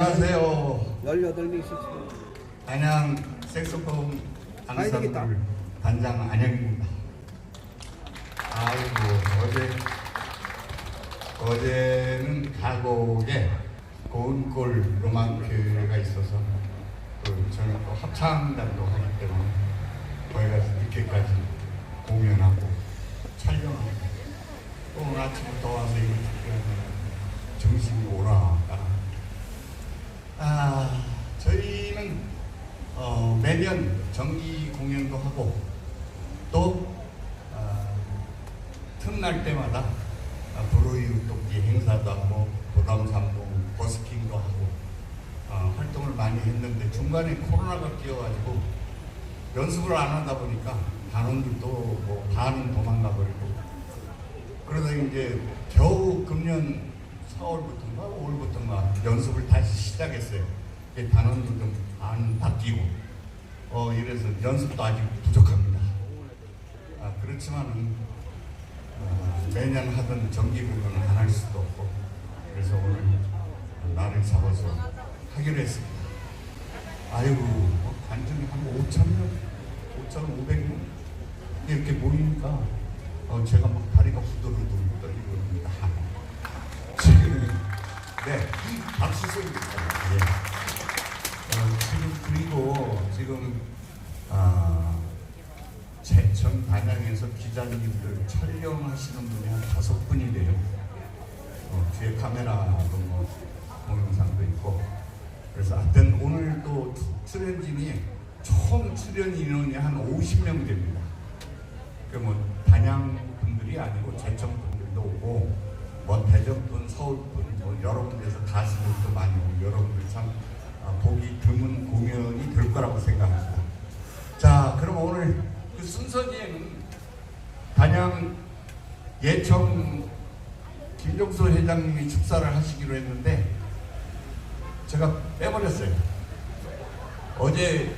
안녕하세요. 18명 있었어요. 안양 색소폰 되겠다. 앙상블 단장 안양입니다. 아이고 어제 어제는 가곡에 고운골 로망크가 있어서 그 저는 또 합창단도 하기 때문에 거기 가서 늦게까지 공연하고 촬영하고 또 오늘 아침부터 와서 이거 준비하면 정신이 오라. 아, 저희는 어, 매년 정기 공연도 하고 또 아, 틈날 때마다 아, 불우이 웃독기 행사도 하고 도담산봉 버스킹도 하고 어, 활동을 많이 했는데 중간에 코로나가 끼어가지고 연습을 안 하다 보니까 단원들도 뭐 반은 도망가 버리고 그러다 이제 겨우 금년 4월부터인가 5월부터인가 연습을 다시 시작했어요. 단원도 좀안 바뀌고 어 이래서 연습도 아직 부족합니다. 아, 그렇지만은 어, 매년 하던 정기 공연을 안 할 수도 없고 그래서 오늘 날을 잡아서 하기로 했습니다. 아이고 뭐 관중이 한 5천 명, 5,500 명 이렇게 모이니까 어, 제가 막 다리가 후들후들 떨리고입니다. 지금 네 박수 소리입니다. 예. 어, 지금 아, 제천 단양에서 기자님들 촬영하시는 분이 한 다섯 분이 돼요. 어, 뒤에 카메라도 뭐 동영상도 있고 그래서 하여튼 오늘 또 출연진이 총 출연 인원이 한 50명 됩니다. 그뭐 단양 분들이 아니고 제천 분들도 오고 뭐 대전 분, 서울 분, 뭐 여러 군데서 가수들도 많이 오고 여러분들 참 아, 보기 드문 공연이 될 거라고 생각합니다. 자, 그럼 오늘 그 순서지에는 단양 예청 김종수 회장님이 축사를 하시기로 했는데 제가 빼버렸어요. 어제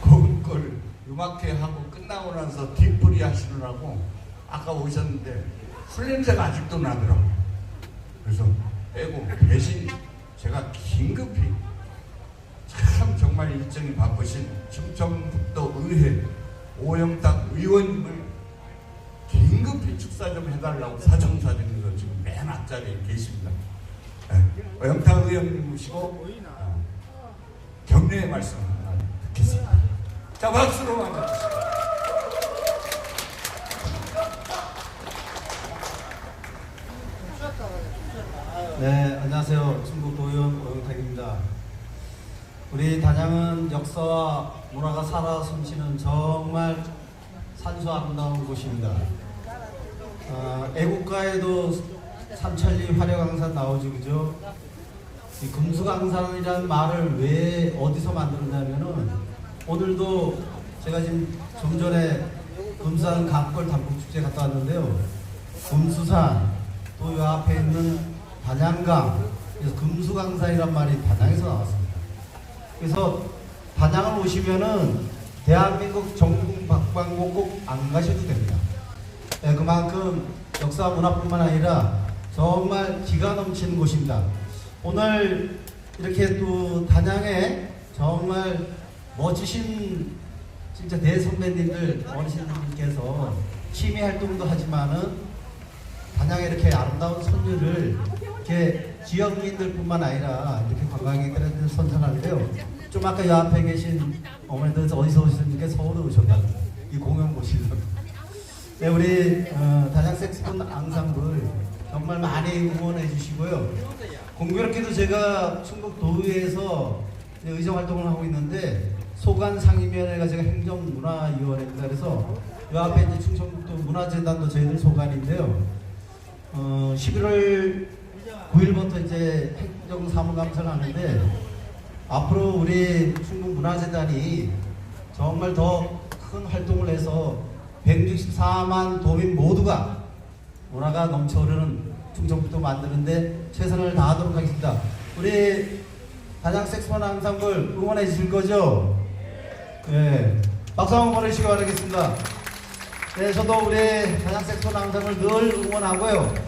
걸 음악회 하고 끝나고 나서 뒷풀이 하시느라고 아까 오셨는데 술 냄새가 아직도 나더라고요. 그래서 빼고 대신 제가 긴급히 참 정말 일정이 바쁘신 충청북도 의회 오영탁 의원님을 긴급히 축사 좀 해달라고 사정사정에서 지금 맨 앞자리에 계십니다. 네. 오영탁 의원님 모시고 어, 격려의 말씀 하나 듣겠습니다. 자 박수로 맞아주시죠. 네, 안녕하세요. 충북 도의원 오영탁입니다. 우리 단양은 역사와 문화가 살아 숨쉬는 정말 산수 아름다운 곳입니다. 아, 애국가에도 삼천리 화려강산 나오죠, 그죠? 이 금수강산이라는 말을 왜 어디서 만들었냐면은 오늘도 제가 지금 좀 전에 금수산 강골 단풍축제 갔다 왔는데요. 금수산 또이 앞에 있는 단양강 그래서 금수강산이란 말이 단양에서 나왔습니다. 그래서 단양을 오시면은 대한민국 전국 박방고 꼭안 가셔도 됩니다. 네, 그만큼 역사 문화뿐만 아니라 정말 기가 넘치는 곳입니다. 오늘 이렇게 또 단양에 정말 멋지신 진짜 대선배님들 어르신들께서 취미 활동도 하지만은 단양에 이렇게 아름다운 선율을 이렇게 지역민들뿐만 아니라 이렇게 관광객들한테 선전하는데요. 좀 아까 이 앞에 계신 어머니들 어디서 오셨습니까? 서울에 오셨다고 이 공연 보시려고. 네, 우리 어, 단양 색스폰 앙상블 정말 많이 응원해 주시고요. 공교롭게도 제가 충북 도의회에서 이제 의정 활동을 하고 있는데 소관 상임위원회가 제가 행정문화위원회입니다. 그래서 이 앞에 이제 충청북도 문화재단도 저희들 소관인데요. 어, 11월 9일부터 이제 행정사무감사를 하는데 앞으로 우리 충북 문화재단이 정말 더 큰 활동을 해서 164만 도민 모두가 문화가 넘쳐흐르는 충청북도 만드는데 최선을 다하도록 하겠습니다. 우리 단양 색스폰 앙상블 응원해 주실 거죠? 네. 박수 한번 보내주시기 바라겠습니다. 네, 저도 우리 단양 색스폰 앙상블 늘 응원하고요.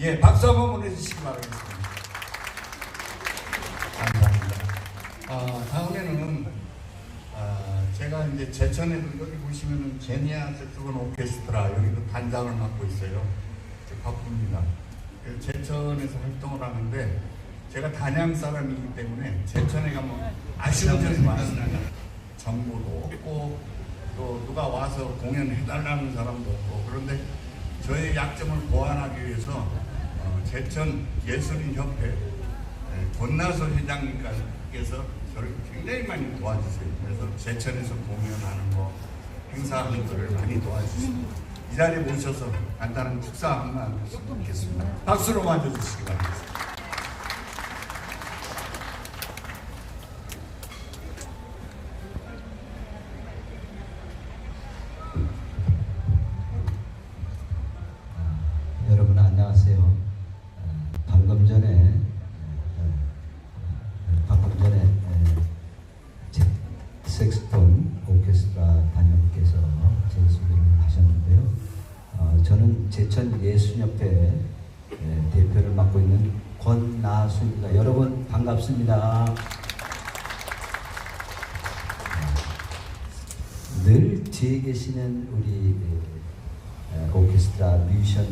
예 박수 한번 보내주시기 바라겠습니다. 감사합니다. 아, 다음에는 아, 제가 이제 제천에도 여기 보시면은 제니아 색소폰 오케스트라 여기도 단장을 맡고 있어요. 바쁩니다. 제천에서 활동을 하는데 제가 단양 사람이기 때문에 제천에 가면 아쉬운 점이 많습니다. 정보도 없고 또 누가 와서 공연해달라는 사람도 없고 그런데 저의 약점을 보완하기 위해서 어, 제천 예술인협회 예, 권나서 회장님께서 저를 굉장히 많이 도와주세요. 그래서 제천에서 공연하는 거, 행사하는 거를 많이 도와주십니다. 이 자리에 모셔서 간단한 축사 한번 했으면 좋겠습니다. 박수로 맞아주시기 바랍니다. 색스폰 오케스트라 단장님께서 제 소개를 하셨는데요. 어, 저는 제천 예술협회 에, 대표를 맡고 있는 권나수입니다. 여러분 반갑습니다. 늘 뒤에 계시는 우리 에, 에, 오케스트라 뮤지션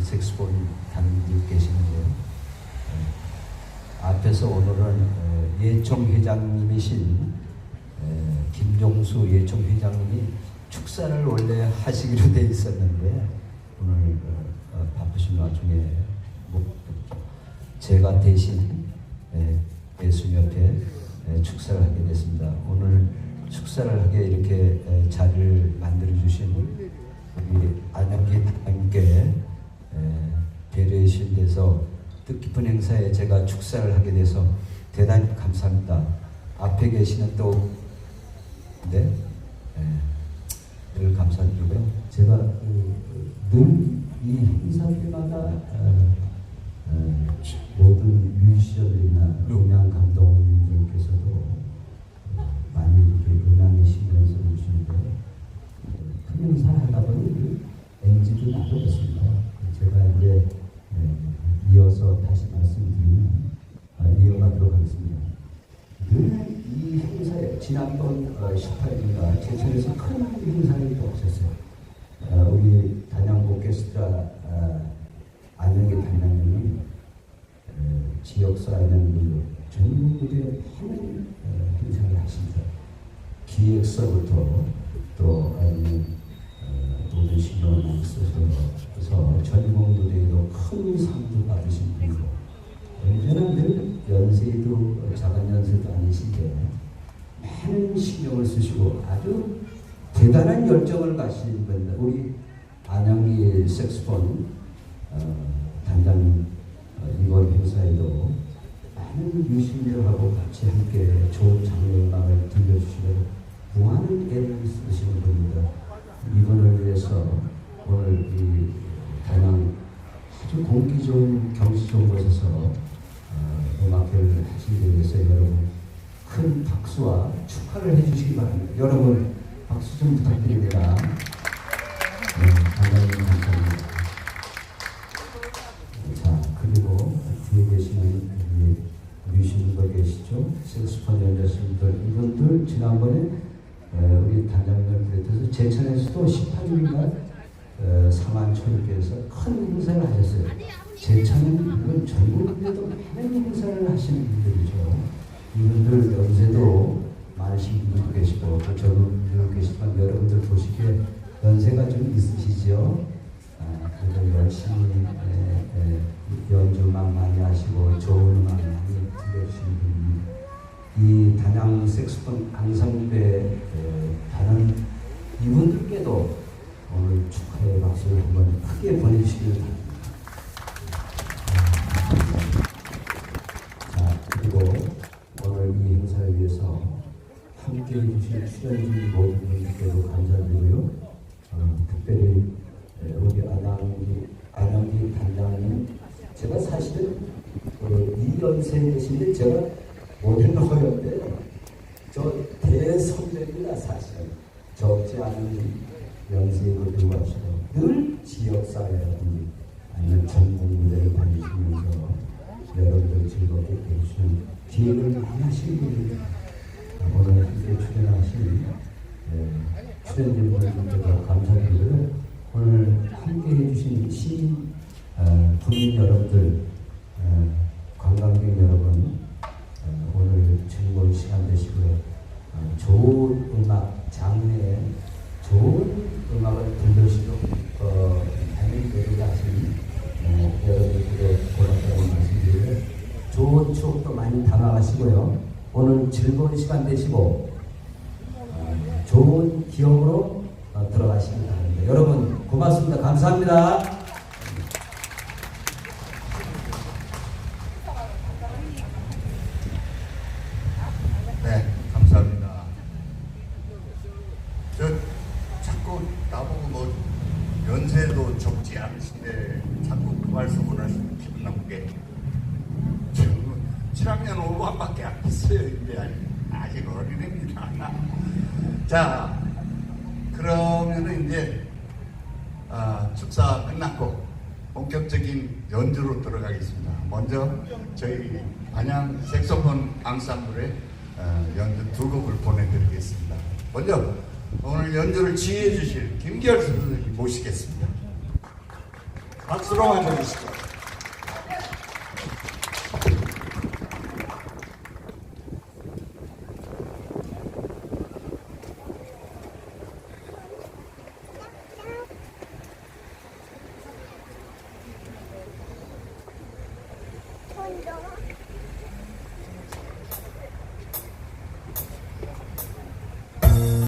색스폰 단원들 계시는데요. 에, 앞에서 오늘은 에, 예총 회장님이신 에, 김종수 예총 회장님이 축사를 원래 하시기로 돼 있었는데 오늘 어, 어, 바쁘신 와중에 못 제가 대신 예, 예수협회 예, 축사를 하게 됐습니다. 오늘 축사를 하게 이렇게 예, 자리를 만들어 주신 우리 안영기 함께 배려해 주신 데서 뜻깊은 행사에 제가 축사를 하게 돼서 대단히 감사합니다. 앞에 계시는 또 네, 예, 늘 감사드리고요. 제가 그, 늘이 행사 때마다 어, 어, 모든 뮤지션들이나 음향 감독님들께서도 어, 많이 이렇게 음향에 신경 써주시는데 큰 행사를 하다 보니 NG도 나도 그렇습니다. 제가 이제 에, 이어서 다시 말씀드리면 아, 이어가도록 하겠습니다. 늘 이 행사에 지난번 어, 18일인가 제천에서 큰 행사를 또 하셨어요. 어, 우리 단양 오케스트라 어, 안영기 단장님은 어, 지역사 있는 전국 무대에 많은 어, 행사를 하십니다. 기획서부터 또 아니면 어, 모든 신경을 쓰셔서 전국 무대에도 큰 상도 받으신 분이고 언제나 늘 연세도 작은 연세도 아니신데 많은 신경을 쓰시고 아주 대단한 열정을 가신 분입니다. 우리 안양기 색스폰 어, 단장 어, 이번 행사에도 많은 유신들하고 같이 함께 좋은 장르음악을 들려주시고 무한한 애를 쓰시는 분입니다. 이분을 위해서 오늘 이 단양 아주 공기 좋은 경치 좋은 곳에서 어, 음악회를 하시기 위해서 여러분 큰 박수와 축하를 해주시기 바랍니다. 여러분 박수 좀 부탁드립니다. 네, 계시죠? 색스폰 연주자분들 이분들 지난번에 에, 우리 단장님을 비롯해서 제천에서도 18일인가 어, 사만초님께서 큰 행사를 하셨어요. 제천은 전국에도 많은 행사를 하시는 분들이죠. 이분들 연세도 많으신 분들도 계시고 또 젊은 계시지만 여러분들 보시기에 연세가 좀 있으시죠. 아, 그래도 열심히 에, 에, 연주 음악 많이 하시고 좋은 음악 많이 들려주시는 분입니다. 이 단양 색스폰 에, 다른 이분들께도 오늘 축하의 박수를 한번 크게 보내주시길 바랍니다. 행사를 위해서 함께 해주신 출연진 모든 분들께도 감사드리고요. 어, 특별히 에, 우리 안양기, 안양기 단장님, 제가 사실은 그 이연생 되신데 제가 오늘 나오는데 저 대선배입니다 사실은 적지 않은 연세도 들어가시고 늘 지역사회라든지 아니면 전국 무대를 다니시면서 여러분들 즐겁게 해주시는 기회를 많이 하시는 분들 오늘 함께 출연하신 예, 출연진분들께도 감사드리고요 오늘 함께 해 주신 시민 어, 국민 여러분들 어, 관광객 여러분 어, 오늘 즐거운 시간 되시고요. 어, 좋은 음악 장르에 좋은 음악을 들으시도록 어, 되게 하신 어, 여러분들께 고맙다고 말씀드리고요. 좋은 추억도 많이 담아가시고요. 오늘 즐거운 시간 되시고 어, 좋은 기억으로 어, 들어가시기 바랍니다. 여러분 고맙습니다. 감사합니다. 네, 감사합니다. 저 자꾸 나보고 뭐 연세도 적지 않으신데 자꾸 그 말씀을 하시면 기분 나쁘게. 저 7학년 5반밖에 안 됐어요. 이제 아직 어린애입니다. 자, 그러면은 이제 아, 축사 끝났고 본격적인 연주로 들어가겠습니다. 먼저 저희 안양 색소폰 앙상블의 어, 연주 두 곡을 보내드리겠습니다. 먼저 오늘 연주를 지휘해 주실 김기열 선생님 모시겠습니다. 박수로 맞아주시죠.